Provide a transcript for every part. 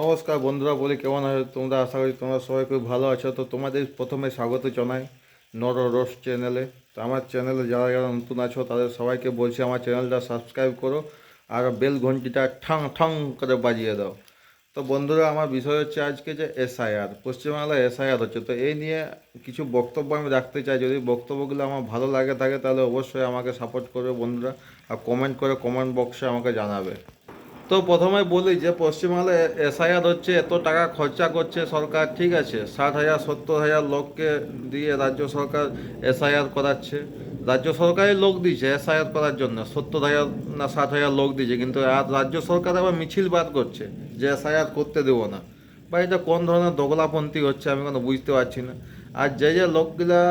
নমস্কার বন্ধুরা, বলি কেমন আছো তোমরা? আশা করি তোমরা সবাই খুব ভালো আছো। তো তোমাদের প্রথমে স্বাগত জানাই নর রোস্ট চ্যানেলে তো আমার চ্যানেলে যারা যারা নতুন আছো, তাদের সবাইকে বলছি আমার চ্যানেলটা সাবস্ক্রাইব করো আর বেল ঘন্টিটা ঠাং ঠাং করে বাজিয়ে দাও। তো বন্ধুরা, আমার বিষয় হচ্ছে আজকে যে এসআইআর পশ্চিমবাংলায় এসআইআর হচ্ছে। তো এই নিয়ে কিছু বক্তব্য আমি রাখতে চাই। যদি বক্তব্যগুলো আমার ভালো লাগে থাকে, তাহলে অবশ্যই আমাকে সাপোর্ট করবে বন্ধুরা। আর কমেন্ট করে কমেন্ট বক্সে আমাকে জানাবে। তো প্রথমে বলি যে পশ্চিমবাংলায় এসআইআর হচ্ছে, এত টাকা খরচা করছে সরকার, ঠিক আছে? ষাট হাজার, সত্তর হাজার লোককে দিয়ে রাজ্য সরকার এসআইআর করাচ্ছে। রাজ্য সরকারই লোক দিয়েছে এসআইআর করার জন্য। সত্তর হাজার না ষাট হাজার লোক দিয়েছে, কিন্তু আর রাজ্য সরকার আবার মিছিল বার করছে যে এসআইআর করতে দেবো না। বা এটা কোন ধরনের দোগলাপন্থী হচ্ছে আমি কোনো বুঝতে পারছি না। আর যে যে লোকগুলা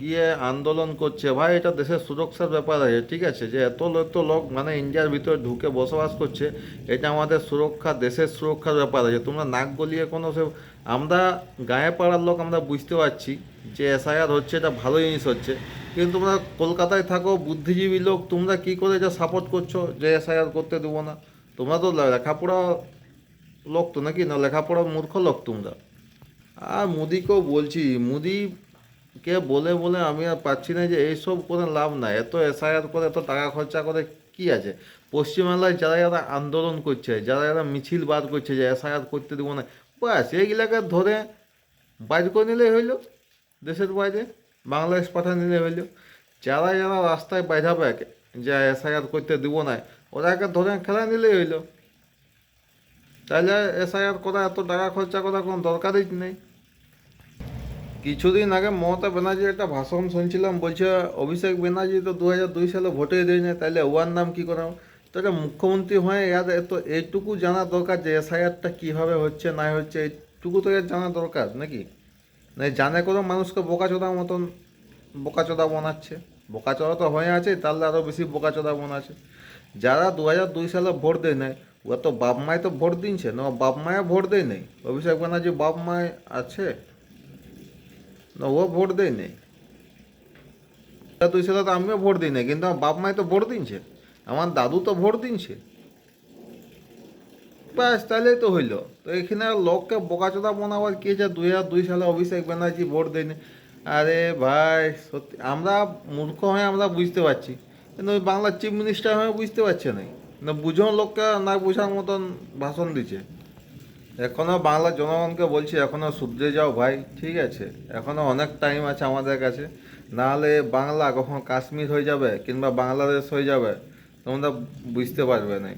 গিয়ে আন্দোলন করছে, ভাই, এটা দেশের সুরক্ষার ব্যাপার আছে, ঠিক আছে? যে এত লোক তো লোক মানে ইন্ডিয়ার ভিতরে ঢুকে বসবাস করছে, এটা আমাদের সুরক্ষা, দেশের সুরক্ষার ব্যাপার আছে। তোমরা নাক গলিয়ে কোনো সে, আমরা গায়ে পাড়ার লোক আমরা বুঝতে পারছি যে এসআইআর হচ্ছে, এটা ভালো জিনিস হচ্ছে। কিন্তু তোমরা কলকাতায় থাকো, বুদ্ধিজীবী লোক, তোমরা কি করে এটা সাপোর্ট করছ যে এসআইআর করতে দেবো না? তোমরা তো লেখাপড়া লোক তো নাকি? না লেখাপড়া মূর্খ লোক তোমরা। আর মোদিকেও বলছি, মোদিকে বলে বলে আমি আর পাচ্ছি না যে এইসব করে লাভ নাই। এত এসআইআর করে, এত টাকা খরচা করে কি আছে? পশ্চিমবাংলায় যারা যারা আন্দোলন করছে, যারা যারা মিছিল বার করছে যে এসআইআর করতে দেবো না ব্যাস এইগুলাকে ধরে বাইর করে নিলেই হইল দেশের বাইরে, বাংলাদেশ পাঠা নিলে হইল। যারা যারা রাস্তায় বাইরাবে যে এসআইআর করতে দেবো না, ওরাকে ধরে খেলা নিলেই হইল। তাহলে এসআইআর করা এত টাকা খরচা করা কোনো দরকারই নেই। কিছুদিন আগে মমতা ব্যানার্জির একটা ভাষণ শুনছিলাম, বলছে, অভিষেক ব্যানার্জি তো দু হাজার দুই সালে ভোটে দেয় না তাহলে ওয়ার নাম কি করা? তো এটা মুখ্যমন্ত্রী হয়ে এর এত এইটুকু জানা দরকার যে এসআইআরটা কীভাবে হচ্ছে না হচ্ছে এইটুকু তো এর জানা দরকার, নাকি? না, জানে কোনো মানুষকে বোকাচোদা মতন বোকাচোদা বানাচ্ছে? বোকাচোদা তো হয়ে আছে, তাহলে আরও বেশি বোকাচোদা বানাচ্ছে। যারা দু হাজার দুই সালে ভোট দেয় নাই ও তো বাপ মায় তো ভোট দিনছে না, বাপ মায়ে ভোট দেয় নেই? অভিষেক ব্যানার্জি বাপ মায় আছে? না, ও ভোট দেয় নেই। দুই সালে তো আমিও ভোট দিই নাই, কিন্তু আমার বাপ মায় তো ভোট দিনছে। আমার দাদু তো ভোট দিনছে। ব্যাস তাহলেই তো হইল। তো এখানে লোককে বোকাচোদা বানাবার কি যে দুই হাজার দুই সালে অভিষেক ব্যানার্জি ভোট দেয়নি আরে ভাই, সত্যি, আমরা মূর্খ হয়ে আমরা বুঝতে পারছি। কিন্তু ওই বাংলার চিফ মিনিস্টার হয়ে বুঝতে পারছে না না বুঝো লোককে না বোঝার মতন ভাষণ দিচ্ছে। এখনও বাংলার জনগণকে বলছি এখনও শুধরে যাও ভাই, ঠিক আছে? এখনও অনেক টাইম আছে আমাদের কাছে। নাহলে বাংলা কখন কাশ্মীর হয়ে যাবে কিংবা বাংলাদেশ হয়ে যাবে, তোমরা বুঝতে পারবে না